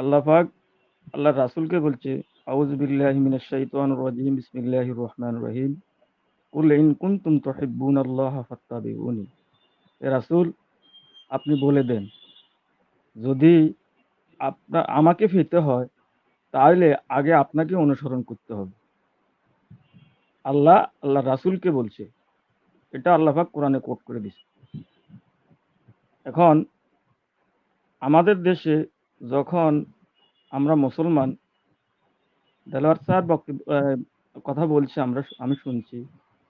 আল্লাহ পাক আল্লাহ রাসূলকে বলছে আউজ বিল্লাহি মিনাশ শাইতানির রাজিম, বিসমিল্লাহির রহিম। কুল ইন কুনতুম তুহিব্বুনাল্লাহা ফাত্তাবিউনি। হে রাসূল, আপনি বলে দেন, যদি আপনা, আমাকে পেতে হয়, তাহলে আগে আপনাকে অনুসরণ করতে হবে। আল্লাহ আল্লাহ রাসূলকে বলছে, এটা আল্লাহ পাক কোরআনে কোট করে দিছে এখন আমাদের দেশে যখন আমরা মুসলমান, দেলোয়ার স্যার কথা বলছে, আমরা আমি শুনছি।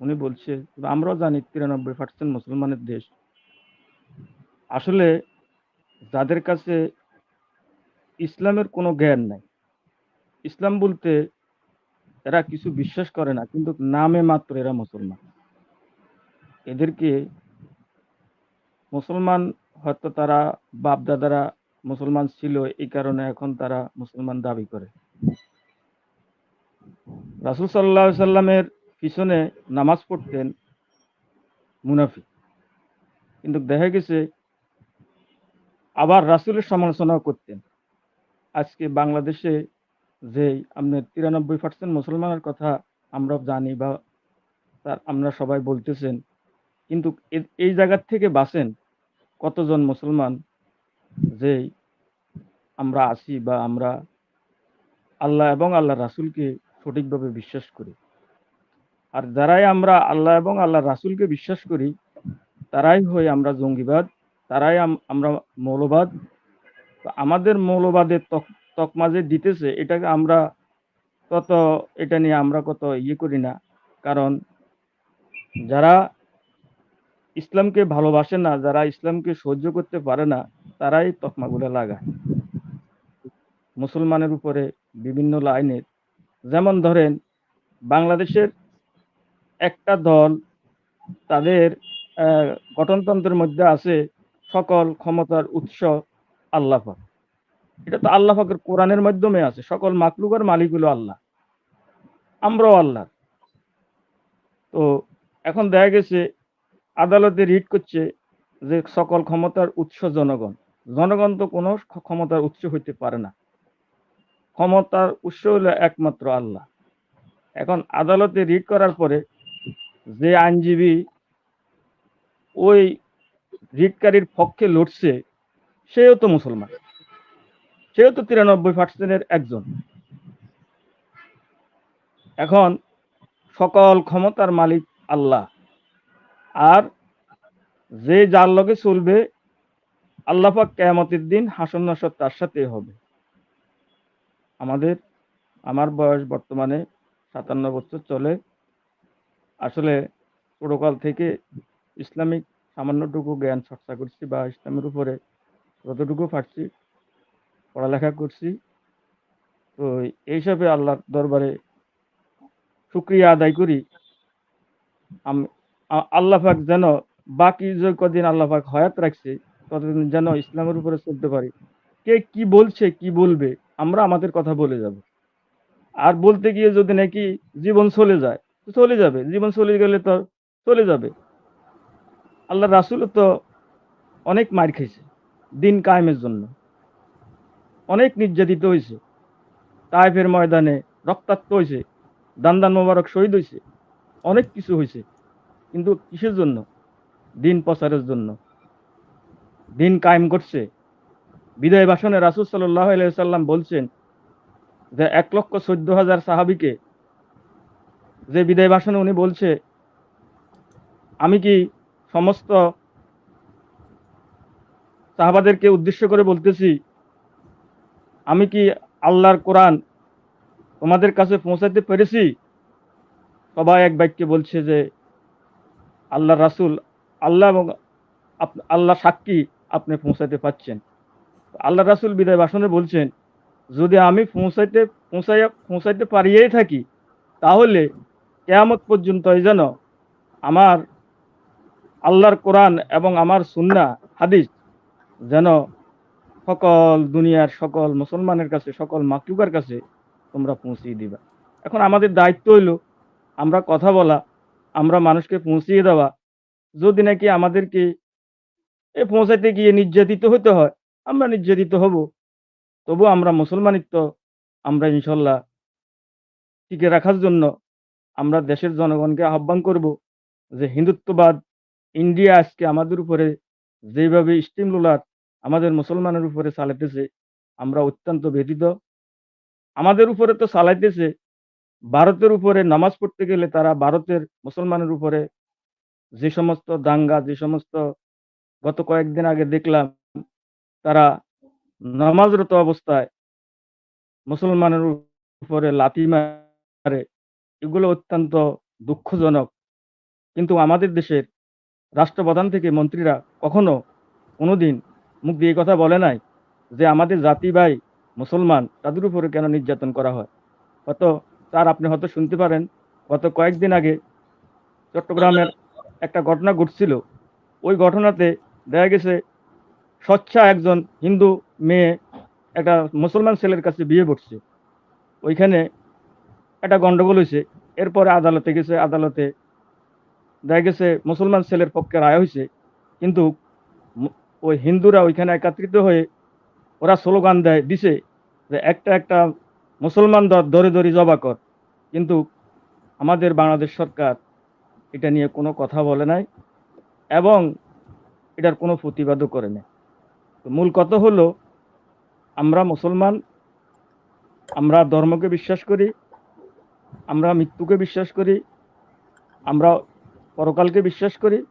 উনি বলছে, আমরাও জানি তিরানব্বই পার্সেন্ট মুসলমানের দেশ। আসলে যাদের কাছে ইসলামের কোনো জ্ঞান নাই, ইসলাম বলতে এরা কিছু বিশ্বাস করে না, কিন্তু নামে মাত্র এরা মুসলমান। এদেরকে মুসলমান হয়তো তারা বাপ দাদারা মুসলমান ছিল এই কারণে এখন তারা মুসলমান দাবি করে। রাসুল সাল্লাহ সাল্লামের পিছনে নামাজ পড়তেন মুনাফি কিন্তু দেখা গেছে, আবার রাসুলের সমালোচনাও করতেন। আজকে বাংলাদেশে যে আপনার তিরানব্বই পার্সেন্ট মুসলমানের কথা আমরা জানি বা তার আমরা সবাই বলতেছেন, কিন্তু এই জায়গার থেকে বাঁচেন কতজন মুসলমান যে আমরা আছি বা আমরা আল্লাহ এবং আল্লাহ রাসূলকে সঠিকভাবে বিশ্বাস করি। আর যারাই আমরা আল্লাহ এবং আল্লাহ রাসূলকে বিশ্বাস করি, তারাই হই আমরা জঙ্গিবাদ, তারাই আমরা মৌলবাদ। আমাদের মৌলবাদের তক তকমা যে দিতেছে, এটাকে আমরা কত, এটা নিয়ে আমরা কত ইয়ে করি না। কারণ যারা ইসলামকে ভালোবাসে না, যারা ইসলামকে সহ্য করতে পারে না তারাই তকমাগুলো লাগায়। মুসলমানের উপরে বিভিন্ন লাইনের, যেমন ধরেন বাংলাদেশের একটা দল তাদের গঠনতন্ত্রের মধ্যে আছে সকল ক্ষমতার উৎস আল্লাহ পাক। এটা তো আল্লাহ পাকের কোরআনের মাধ্যমে আছে, সকল মাকলুকার মালিক হলো আল্লাহ, আমরাও আল্লাহ। তো এখন দেখা গেছে, আদালতে রিট করছে যে সকল ক্ষমতার উৎস জনগণ। জনগণ তো কোনো ক্ষমতার উৎস হইতে পারে না। ক্ষমতার উৎস হলো একমাত্র আল্লাহ। এখন আদালতে রিট করার পরে যে আইনজীবী ওই রিটকারীর পক্ষে লড়ছে, সেও তো মুসলমান। সেও তো তিরানব্বই পার্সেন্টের একজন। এখন সকল ক্ষমতার মালিক আল্লাহ। আর যে যার লগে চলবে আল্লাহ পাক কেয়ামতের দিন হাসন নাসর তার সাথে হবে। আমাদের, আমার বয়স বর্তমানে সাতান্ন বছর চলে। আসলে ছোটকাল থেকে ইসলামিক সামান্যটুকু জ্ঞান চর্চা করছি বা ইসলামের উপরে যতটুকু পারছি পড়ালেখা করছি। তো এইসবে আল্লাহর দরবারে শুক্রিয়া আদায় করি। আম- আ- আল্লাহ পাক যেন বাকি যে কদিন আল্লাহ পাক হয়াত রাখছে ততদিন যেন ইসলামের উপরে চলতে পারি। কে কি বলছে, কি বলবে, আমরা আমাদের কথা বলে যাব। আর বলতে গিয়ে যদি নাকি জীবন চলে যায়, তো চলে যাবে। জীবন চলে গেলে তো চলে যাবে। আল্লাহ রাসুল তো অনেক মার খেয়েছে, দিন কায়েমের জন্য। অনেক নির্যাতিত হয়েছে। তাইফের ময়দানে রক্তাক্ত হয়েছে দান দান মোবারক শহীদ হয়েছে, অনেক কিছু হয়েছে। কিন্তু কিসের জন্য? দিন প্রচারের জন্য। দিন কায়েম করছে। বিদায় ভাষণে রাসুল সাল্লাহ সাল্লাম বলছেন যে, এক লক্ষ চোদ্দ হাজার সাহাবিকে যে বিদায় ভাষণে উনি বলছে, আমি কি সমস্ত সাহাবাদেরকে উদ্দেশ্য করে বলতেছি, আমি কি আল্লাহর কোরআন তোমাদের কাছে পৌঁছাতে পেরেছি? সবাই এক বাক্যে বলছে যে আল্লাহ রাসূল, আল্লাহ এবং আল্লাহ সাক্ষী আপনি পৌঁছাতে পারছেন। আল্লাহ রাসুল বিদায় ভাষণে বলছেন, যদি আমি পৌঁছাইতে পৌঁছাই পৌঁছাইতে পারিয়েই থাকি, তাহলে কেয়ামত পর্যন্ত যেন আমার আল্লাহর কোরআন এবং আমার সুন্না হাদিস যেন সকল দুনিয়ার সকল মুসলমানের কাছে, সকল মাকলুকার কাছে তোমরা পৌঁছিয়ে দিবা। এখন আমাদের দায়িত্ব হইল, আমরা কথা বলা, আমরা মানুষকে পৌঁছিয়ে দেওয়া। যদি নাকি আমাদেরকে এ পৌঁছাতে গিয়ে নির্যাতিত হতে হয়। আমরা নির্যাতিত হব। তবু আমরা মুসলমানিত্ব, আমরা ইনশাল্লাহ টিকে রাখার জন্য আমরা দেশের জনগণকে আহ্বান করব যে হিন্দুত্ববাদ, ইন্ডিয়া আজকে আমাদের উপরে যেভাবে স্টিম রোলার আমাদের মুসলমানের উপরে চালাইতেছে, আমরা অত্যন্ত ব্যথিত। আমাদের উপরে তো চালাইতেছে। ভারতের উপরে নামাজ পড়তে গেলে তারা ভারতের মুসলমানের উপরে যে সমস্ত দাঙ্গা, যে সমস্ত গত কয়েকদিন আগে দেখলাম তারা নামাজরত অবস্থায় মুসলমানের উপরে লাথি মারে। এগুলো অত্যন্ত দুঃখজনক। কিন্তু আমাদের দেশের রাষ্ট্রপ্রধান থেকে মন্ত্রীরা কখনো কোনোদিন মুখ দিয়ে কথা বলে নাই যে আমাদের জাতি ভাই মুসলমান তাদের উপরে কেন নির্যাতন করা হয়। হয়তো স্যার আপনি হয়তো শুনতে পারেন, গত কয়েকদিন আগে চট্টগ্রামের একটা ঘটনা ঘটছিল। ওই ঘটনাতে দেখা গেছে স্বচ্ছা একজন হিন্দু মেয়ে একটা মুসলমান ছেলের কাছে বিয়ে করছে। ওইখানে একটা গন্ডগোল হয়েছে। এরপরে আদালতে গেছে, আদালতে দেখা গেছে মুসলমান ছেলের পক্ষে রায় হয়েছে। কিন্তু ওই হিন্দুরা ওইখানে একত্রিত হয়ে ওরা স্লোগান দেয়, দিছে যে একটা একটা মুসলমান ধর ধরে ধরে জবা কর। কিন্তু আমাদের বাংলাদেশ সরকার এটা নিয়ে কোনো কথা বলে নাই। এবং এটার কোনো প্রতিবাদও করে নাই। তো মূল কথা হলো, আমরা মুসলমান, আমরা ধর্মকে বিশ্বাস করি, আমরা মৃত্যুকে বিশ্বাস করি, আমরা পরকালকে বিশ্বাস করি।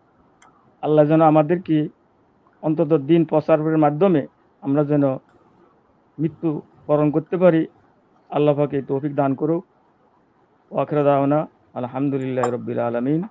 আল্লাহ যেন আমাদেরকে অন্তত দিন প্রচারের মাধ্যমে আমরা যেন মৃত্যু বরণ করতে পারি। আল্লাহ পাকে তৌফিক দান করুক। ওয়াখরা দাওনা আলহামদুলিল্লাহ রবিল আলমিন।